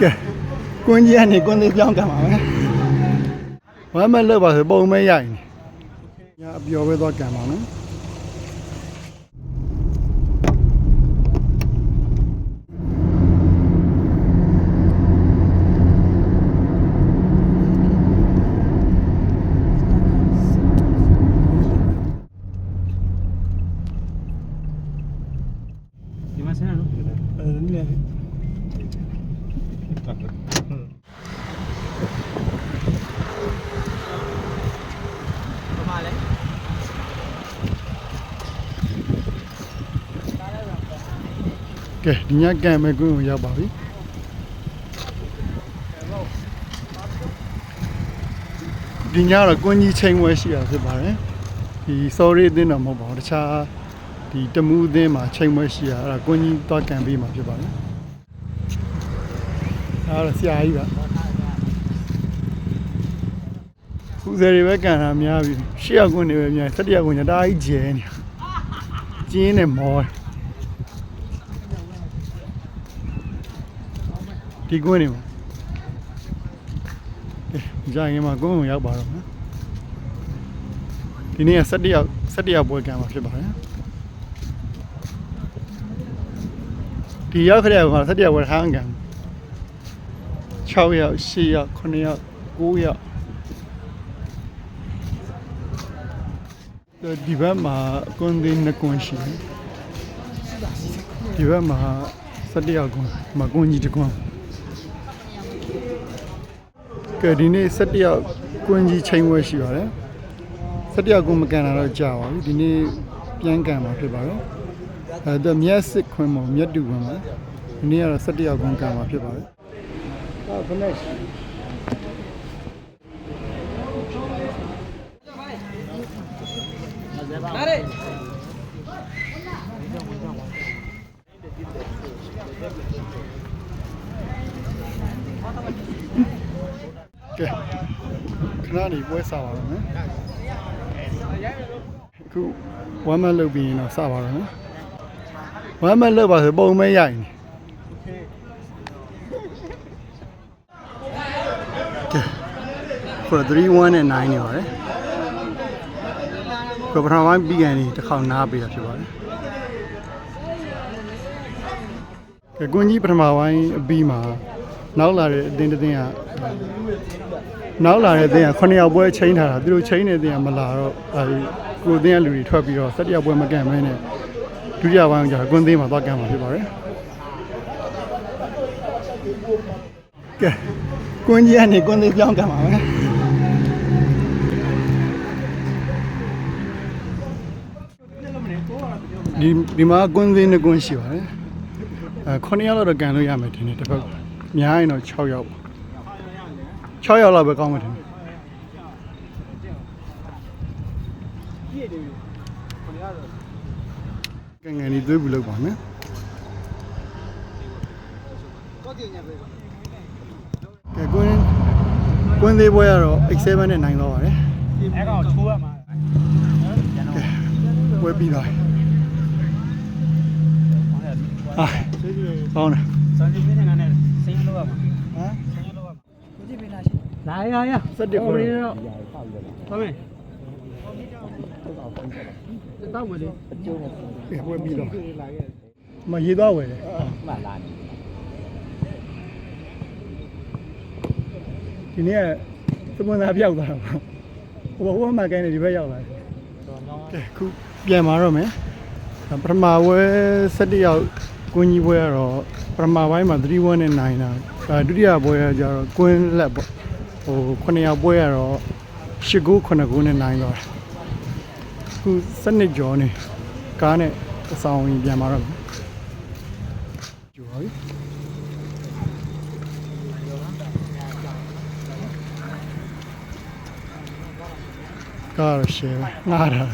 ကဲကွန်းကြီးကနေကွန်းသေးပြောင်းကံပါမယ်ဝမ်းမလောက်ပါဆိုပုံမဲရိုက် နေညာအပြော်ပဲတော့ကံပါနော်အဲဒီလေကဲဒီညကံမဲ့ကွန်းကိုရောက်ပါပြီဒီညတော့ကွန်းကြီးချိန်ဝဲရှိရဖြစ်ပါတယ်ဒီ sorry အသင်းတော့မဟုတ်ပါဘူးတခြားဒီတမှုအသင်းမှာချိန်ဝဲရှိရအဲ့ဒါကွန်းကြီးသွားကံပေးမှာဖြစ်ပါတယ် အဲ့ဒါဆရာကြီးပါခုစရီပဲကန်တာများပြီရှေ့ရောက်ကွန်းနေပဲများစက်တရကွန်းညတားကြီးကျဲနေကျင်းနေမောတယ်ဒီကွင်းနေမှာကဲကြာရင်မှာကွင်းကိုရောက်ပါတော့နော်ဒီနေ့က17ရောက်17ရောက်ပွဲကံမှာဖြစ်ပါတယ်ဒီရောက်ခရက်မှာ17ရောက်ပွဲဟန်းကံ 6ရောက်8ရောက်9ရောက်9ရောက်ဒီဘက်မှာကွန်းသေးနှစ်ကွန်းရှိတယ်ဒီဘက်မှာ17ရောက်ကွန်းဒီမှာကွန်းကြီးတစ်ကွန်းကဲဒီနေ့17ရောက်ကွင်းကြီးချိန်ဝဲရှိပါတယ်17ရောက်ကိုမကန်တာတော့ကြာပါပြီဒီနေ့ပြန်ကန်မှာဖြစ်ပါတယ်အဲဒါမျက်စစ်ခွင်းမမျက်တူခွင်းပါဒီနေ့ကတော့17ရောက်ကွင်းကန်မှာဖြစ်ပါတယ် ဟာခနဲ့ကဲခဏနေပွဲစားပါတော့မယ်အခုဝမ်းမလုတ်ပြီးရင်တော့စပါတော့မယ်ဝမ်းမလုတ်ပါဆိုပုံမဲရိုက် နေကဲခု3 1နဲ့9နေပါတယ်ကပထမပိုင်းပြီးကန်နေတစ်ခေါက်နားပေးတာဖြစ်ပါတယ်ကဲကွန်ကြီးပထမပိုင်းအပြီးမှာနောက်လာတဲ့အတင်းတင်းကနောက်လာတဲ့တင်းက9ယောက်ပွဲချိန်ထားတာသူတို့ချိန်နေတဲ့တင်းကမလာတော့အဲဒီကိုတင်းကလူတွေထွက်ပြီးတော့7ယောက်ပွဲမကန်မဲနဲ့ဒုတိယပိုင်းကျတော့ကွန်းတင်းမှာသွားကန်မှာဖြစ်ပါတယ် ကဲကွန်းကြီးကနေကွန်းတင်းပြောင်းကန်ပါမယ်ဒီဒီမှာကွန်းတင်းနဲ့ကွန်းရှိပါတယ်အဲ9ယောက်လောက်တော့ကန်လို့ရမယ်ထင်တယ်တစ်ပတ်များရင်တော့6ယောက်ပါ6ရောက်လောက်ပဲကောင်းမှထင်တယ်ကငယ်လေးသွေးဘူးလောက်ပါနော်ကဲကွင်း ကွင်းသေးပွဲကတော့ X7 နဲ့နိုင်တော့ပါတယ်အဲ့ကောင်ချိုးရမှာပွဲပြီးသွားပြီဟာကောင်းတယ်စံကြီးမင်းနဲ့ငါနဲ့စိန်းလို့ရမှာဟမ်စိန်းလို့ရမှာကိုကြည့်ပေးလားရှင်လာရရစက်တက်ပွဲတော့ဟုတ်မယ်တောက်မလေးအကျိုးနဲ့ကဲပွဲပြီးတော့လာခဲ့မရေးသွားဝယ်တယ်မှလာ ဒီနေ့ကသမွန်သားပြောက်သွားတာပေါ့ဟိုဘဟိုမှာကိုင်းနေဒီဘက်ရောက်လာတယ် တော့တော့ ကဲခုပြန်มาတော့မယ်ပထမဝဲ17ရောက်ကွင်းကြီးပွဲကတော့ပထမပိုင်းမှာ3-1နဲ့နိုင်တာအဲဒုတိယပွဲကကျတော့ကွင်းလက်ပေါ့ဟို9ရောက်ပွဲကတော့8-9 9-9နဲ့နိုင်တော့တယ်ခု7ကျော်နေကားနဲ့အဆောင်ရင်ပြန်มาတော့ ကားရရှယ်ငားတာ